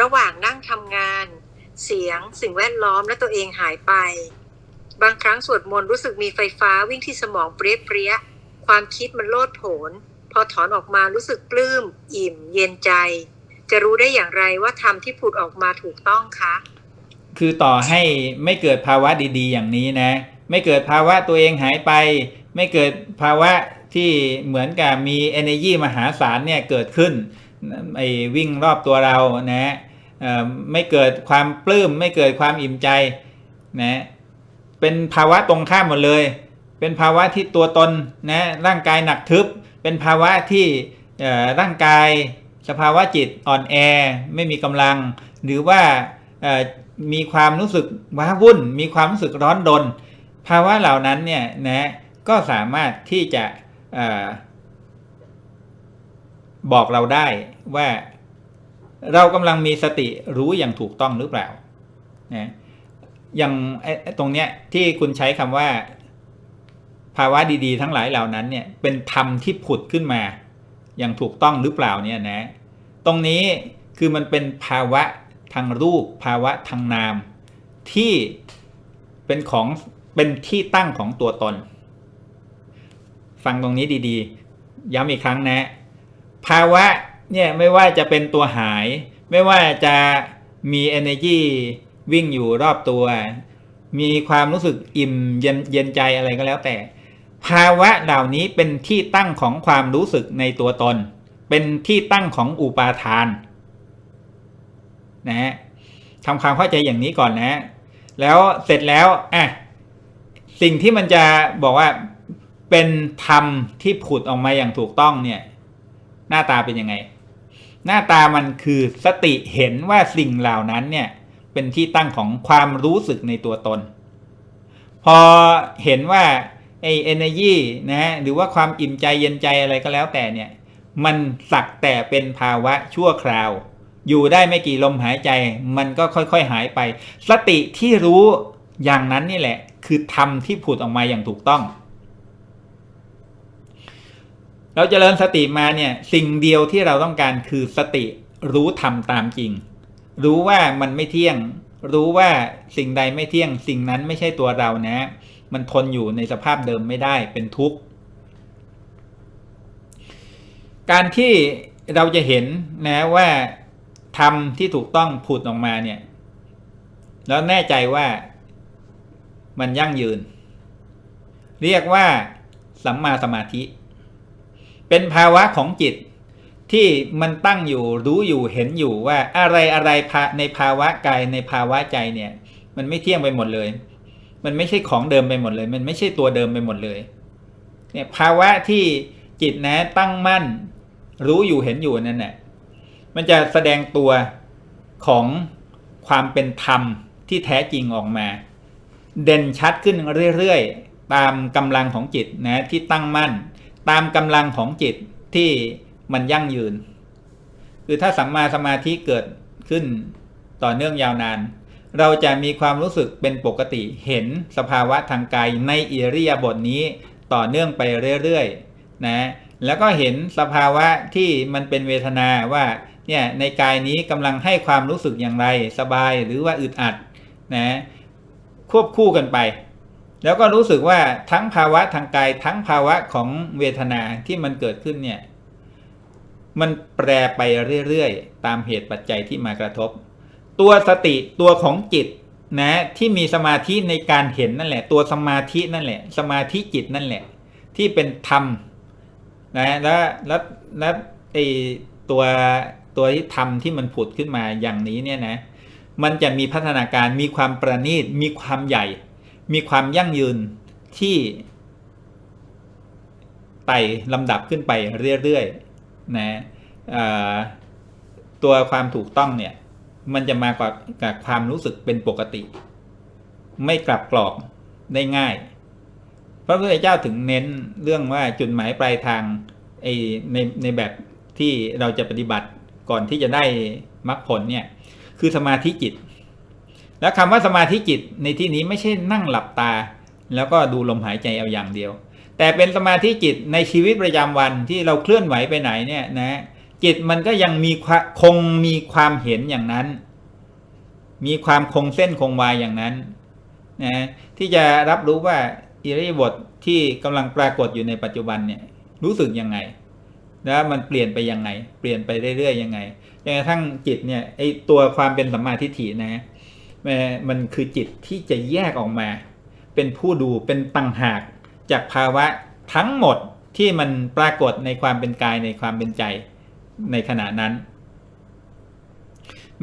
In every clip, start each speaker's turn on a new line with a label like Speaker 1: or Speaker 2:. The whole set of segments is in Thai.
Speaker 1: ระหว่างนั่งทำงาน เสียงสิ่งแวดล้อมและตัวเองหายไป บางครั้งสวดมนต์รู้สึกมีไฟฟ้าวิ่งที่สมองเปรี้ยเปรี้ยๆความคิดมันโลดโผน พอถอนออกมารู้สึกปลื้ม อิ่ม เย็นใจ จะรู้ได้อย่างไรว่าธรรมที่ผุดออกมาถูกต้องคะ
Speaker 2: คือต่อให้ไม่เกิดภาวะดี ๆ อย่างนี้นะ ไม่เกิดภาวะตัวเองหายไป ไม่เกิดภาวะที่เหมือนกับมี energy มหาศาลเนี่ยเกิดขึ้น ไอ้วิ่งรอบตัวเรานะไม่เกิดความปลื้มไม่เกิดความอิ่มใจนะเป็นภาวะตรงข้ามหมดเลย เป็นภาวะที่ตัวตนนะร่างกายหนักทึบ เป็นภาวะที่ร่างกายสภาวะจิตอ่อนแอไม่มีกำลัง หรือว่ามีความรู้สึกว้าวุ่น มีความรู้สึกร้อนดน ภาวะเหล่านั้นเนี่ยนะก็สามารถที่จะ บอกเราได้ว่าเรากำลังมีสติรู้อย่างถูกต้องหรือเปล่านะอย่างตรงเนี้ยที่คุณใช้คำว่า ภาวะดีๆ ทั้งหลายเหล่านั้นเนี่ยเป็นธรรมที่ผุดขึ้นมาอย่างถูกต้องหรือเปล่าเนี่ยนะ ตรงนี้คือมันเป็นภาวะทางรูป ภาวะทางนาม ที่เป็นของเป็นที่ตั้งของตัวตน ฟังตรงนี้ดีๆ ย้ำอีกครั้งนะ ภาวะเนี่ยไม่ว่าจะเป็นตัวหาย ไม่ว่าจะมี energy วิ่งอยู่รอบตัว มีความรู้สึกอิ่มเย็นเย็นใจอะไรก็แล้วแต่ ภาวะเหล่านี้เป็นที่ตั้งของความรู้สึกในตัวตน เป็นที่ตั้งของอุปาทานนะฮะทำความเข้าใจอย่างนี้ก่อนนะ แล้วเสร็จแล้วอะสิ่งที่มันจะบอกว่าเป็นธรรมที่ผุดออกมาอย่างถูกต้องเนี่ย หน้าตาเป็นยังไง หน้าตามันคือสติเห็นว่าสิ่งเหล่านั้นเนี่ยเป็นที่ตั้งของความรู้สึกในตัวตน พอเห็นว่าไอ้ energy นะฮะหรือว่าความอิ่มใจเย็นใจอะไรก็แล้วแต่เนี่ยมันสักแต่เป็นภาวะชั่วคราว อยู่ได้ไม่กี่ลมหายใจ มันก็ค่อยๆหายไป สติที่รู้อย่างนั้นนี่แหละ คือธรรมที่ผุดออกมาอย่างถูกต้อง เราจเจริญสติมาเนี่ยสิ่งเดียวที่เราต้องการคือสติรู้ธรรมตามจริง รู้ว่ามันไม่เที่ยง รู้ว่าสิ่งใดไม่เที่ยง สิ่งนั้นไม่ใช่ตัวเรานะ มันทนอยู่ในสภาพเดิมไม่ได้เป็นทุกข์การที่เราจะเห็นนะว่าธรรมที่ถูกต้องผุดออกมาเนี่ยแล้วแน่ใจว่ามันยั่งยืน เรียกว่าสัมมาสมาธิ เป็นภาวะของจิตที่มันตั้งอยู่รู้อยู่เห็นอยู่ว่าอะไรอะไรในภาวะกายในภาวะใจเนี่ย มันไม่เที่ยงไปหมดเลย มันไม่ใช่ของเดิมไปหมดเลย มันไม่ใช่ตัวเดิมไปหมดเลยเนี่ยภาวะที่จิตนะตั้งมั่น รู้อยู่เห็นอยู่นั่นแหละมันจะแสดงตัวของความเป็นธรรมที่แท้จริงออกมา เด่นชัดขึ้นเรื่อยๆตามกำลังของจิตนะที่ตั้งมั่น ตามกำลังของจิตที่มันยั่งยืน คือถ้าสัมมาสมาธิเกิดขึ้นต่อเนื่องยาวนาน เราจะมีความรู้สึกเป็นปกติเห็นสภาวะทางกายในอิริยาบถนี้ต่อเนื่องไปเรื่อยๆนะแล้วก็เห็นสภาวะที่มันเป็นเวทนาว่าเนี่ยในกายนี้กำลังให้ความรู้สึกอย่างไร สบายหรือว่าอึดอัดนะควบคู่กันไป แล้วก็รู้สึกว่าทั้งภาวะทางกายทั้งภาวะของเวทนาที่มันเกิดขึ้นเนี่ย มันแปรไปเรื่อยๆ ตามเหตุปัจจัยที่มากระทบ ตัวสติตัวของจิตนะที่มีสมาธิในการเห็นนั่นแหละ ตัวสมาธินั่นแหละ สมาธิจิตนั่นแหละ ที่เป็นธรรมนะแล้วแล้วแล้วไอตัวตัวที่ธรรมที่มันผุดขึ้นมาอย่างนี้เนี่ยนะ มันจะมีพัฒนาการมีความประณีตมีความใหญ่ มีความยั่งยืนที่ไต่ลำดับขึ้นไปเรื่อยๆนะตัวความถูกต้องเนี่ยมันจะมากับกับความรู้สึกเป็นปกติ ไม่กลับกรอกได้ง่าย พระพุทธเจ้าถึงเน้นเรื่องว่าจุดหมายปลายทางไอในในแบบที่เราจะปฏิบัติก่อนที่จะได้มรรคผลเนี่ยคือสมาธิจิต แล้วคำว่าสมาธิจิตในที่นี้ไม่ใช่นั่งหลับตา แล้วก็ดูลมหายใจเอาอย่างเดียว แต่เป็นสมาธิจิตในชีวิตประจำวันที่เราเคลื่อนไหวไปไหนเนี่ยนะจิตมันก็ยังมีคงมีความเห็นอย่างนั้น มีความคงเส้นคงวายอย่างนั้นนะที่จะรับรู้ว่าอิริยาบถที่กำลังปรากฏอยู่ในปัจจุบันเนี่ยรู้สึกยังไงแล้วมันเปลี่ยนไปยังไง เปลี่ยนไปเรื่อยๆยังไงจนกระทั่งจิตเนี่ยไอตัวความเป็นสัมมาทิฏฐินะ มันมันคือจิตที่จะแยกออกมา เป็นผู้ดูเป็นต่างหาก จากภาวะทั้งหมดที่มันปรากฏในความเป็นกายในความเป็นใจในขณะนั้น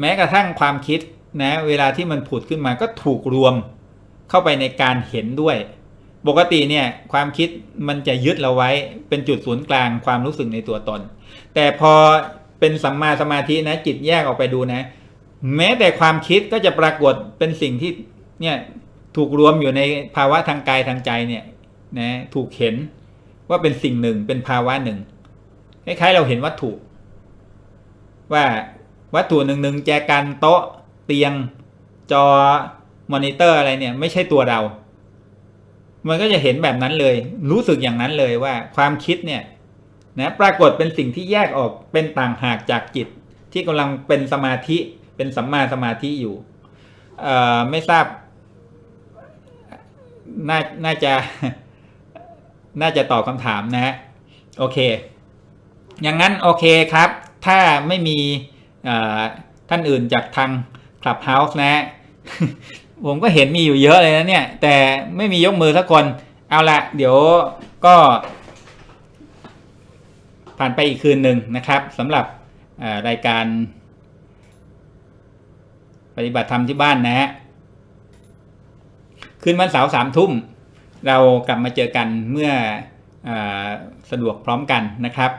Speaker 2: แม้กระทั่งความคิดนะเวลาที่มันผุดขึ้นมาก็ถูกรวมเข้าไปในการเห็นด้วย ปกติเนี่ยความคิดมันจะยึดเราไว้เป็นจุดศูนย์กลางความรู้สึกในตัวตน แต่พอเป็นสัมมาสมาธินะจิตแยกออกไปดูนะ แม้แต่ความคิดก็จะปรากฏเป็นสิ่งที่เนี่ยถูกรวมอยู่ในภาวะทางกายทางใจเนี่ยนะถูกเห็นว่าเป็นสิ่งหนึ่งเป็นภาวะหนึ่งคล้ายๆเราเห็นวัตถุ ว่าวัตถุหนึ่งหนึ่งแจกันโต๊ะเตียงจอมอนิเตอร์อะไรเนี่ยไม่ใช่ตัวเรา มันก็จะเห็นแบบนั้นเลย รู้สึกอย่างนั้นเลยว่าความคิดเนี่ยนะปรากฏเป็นสิ่งที่แยกออกเป็นต่างหากจากจิตที่กำลังเป็นสมาธิ เป็นสัมมาสมาธิอยู่ไม่ทราบน่าน่าจะ น่าจะตอบคำถามนะฮะโอเค อย่างนั้นโอเคครับ ถ้าไม่มีท่านอื่นจากทาง Clubhouse นะ ผมก็เห็นมีอยู่เยอะเลยนะเนี่ย แต่ไม่มียกมือสักคน เอาละเดี๋ยวก็ ผ่านไปอีกคืนหนึ่งนะครับสำหรับรายการ ปฏิบัติธรรมที่บ้านนะฮะคืนวันเสาร์สามทุ่ม เรากลับมาเจอกันเมื่ออสะดวกพร้อมกันนะครับ